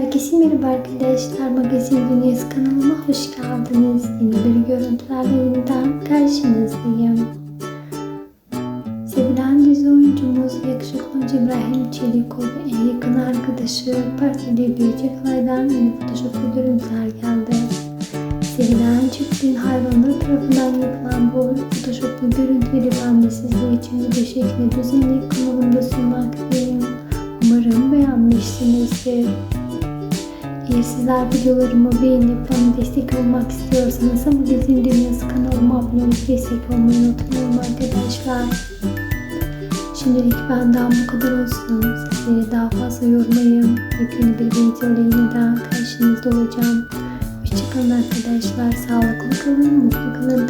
Herkese merhaba arkadaşlar. Magazin Dünyası kanalıma hoş geldiniz. Yeni bir görüntülerle yeniden karşınızdayım. Sevilen dizi oyuncumuz yakışıklı oyuncu İbrahim Çelikol en yakın arkadaşı partneri Büyücü Kalay'dan yeni photoshoplu görüntüler geldi. Sevilen çiftin hayvanları tarafından yapılan bu photoshoplu görüntüleri ben de sizler için video şeklinde düzenleyip kanalımda sunmaktayım. Umarım beğenmişsinizdir. Eğer sizler videolarımı beğenip bana destek olmak istiyorsanız Magazin Dünyası kanalıma abone olup destek olmayı unutmayın arkadaşlar. Şimdilik benden bu kadar olsun. Sizleri daha fazla yormayayım. Yepyeni bir videoyla yeniden karşınızda olacağım. Hoşçakalın arkadaşlar. Sağlıklı kalın, mutlu kalın,